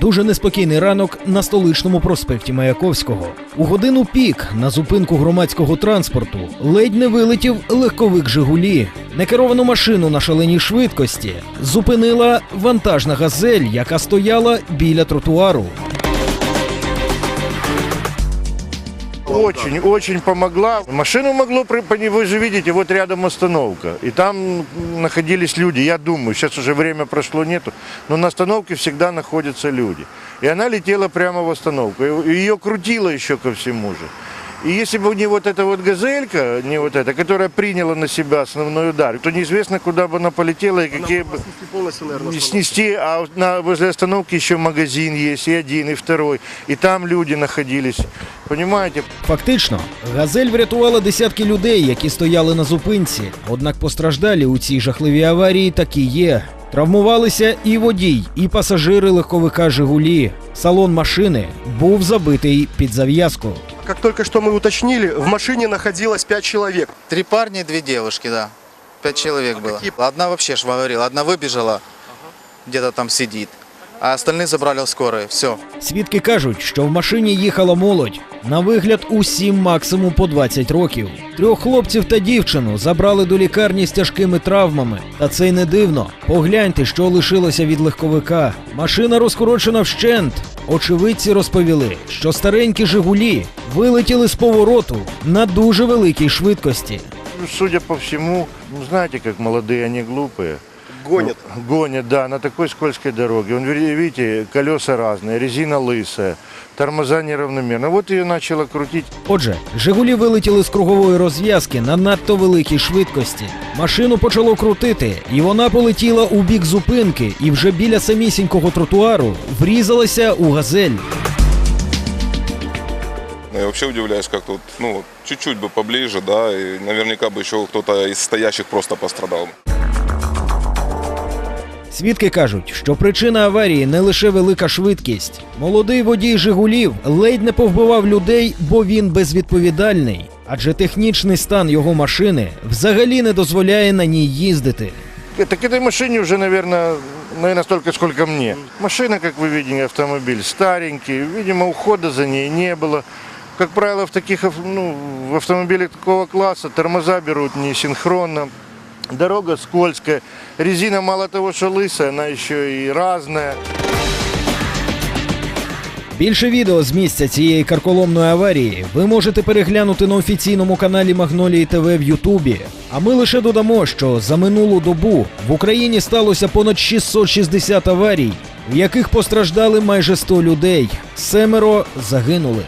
Дуже неспокійний ранок на столичному проспекті Маяковського. У годину пік на зупинку громадського транспорту ледь не вилетів легковик Жигулі. Некеровану машину на шаленій швидкості зупинила вантажна газель, яка стояла біля тротуару. Очень, очень помогла. Машину могло, вы же видите, вот рядом остановка. И там находились люди, я думаю, сейчас уже время прошло, нету, но на остановке всегда находятся люди. И она летела прямо в остановку. Ее крутило еще ко всему же. И если бы не вот эта вот газелька, не вот эта, которая приняла на себя основной удар, то неизвестно, куда бы она полетела и какие бы... Не снести, а вот на, возле остановки еще магазин есть, и один, и второй. И там люди находились. Понимаете? Фактично, газель врятувала десятки людей, які стояли на зупинці. Однак постраждалі у цій жахливій аварії такі є. Травмувалися і водій, і пасажири легковика Жигулі. Салон машини був забитий під зав'язку. Как только что мы уточнили, в машине находилось пять человек. Три парня и две девушки, да. Пять человек было. Одна вообще ж говорила, одна выбежала, где-то там сидит, а остальные забрали в скорой. Все. Свідки кажуть, що в машині їхала молодь. На вигляд усім максимум по 20 років. Трьох хлопців та дівчину забрали до лікарні з тяжкими травмами. Та це й не дивно. Погляньте, що лишилося від легковика. Машина розкорочена вщент. Очевидці розповіли, що старенькі Жигулі вилетіли з повороту на дуже великій швидкості. Ну, Судя по всьому, ну, як как молодые, они глупые. Гонят. Ну, Гонят, да, на такой скользкой дороге. Он, ви- видите, колеса разные, резина лысая, тормоза неравномерно. Вот ее начало крутить. Отже, Жигулі вилетіли з кругової розв'язки на надто великій швидкості. Машину почало крутити, і вона полетіла у бік зупинки, і вже біля самісінького тротуару врізалася у газель. Ну, Я вообще удивляюсь, как тут, ну, вот чуть-чуть бы поближе, да, и наверняка бы еще кто-то из стоящих просто пострадал. Свідки кажуть, що причина аварії не лише велика швидкість. Молодий водій Жигулів ледь не повбивав людей, бо він безвідповідальний. Адже технічний стан його машини взагалі не дозволяє на ній їздити. Э, Так этой машине уже, наверное, наверное, столько, сколько мне. Машина, как вы видите, автомобиль старенький. Видимо, ухода за ней не было. Как правило, в таких ав- ну, в автомобилях такого класса тормоза берут не синхронно. Дорога скользкая. Резина мало того, что лысая, она еще и разная. Більше відео з місця цієї карколомної аварії ви можете переглянути на офіційному каналі Магнолії ТВ в Ютубі. А ми лише додамо, що за минулу добу в Україні сталося понад 660 аварій, в яких постраждали майже 100 людей. Семеро загинули.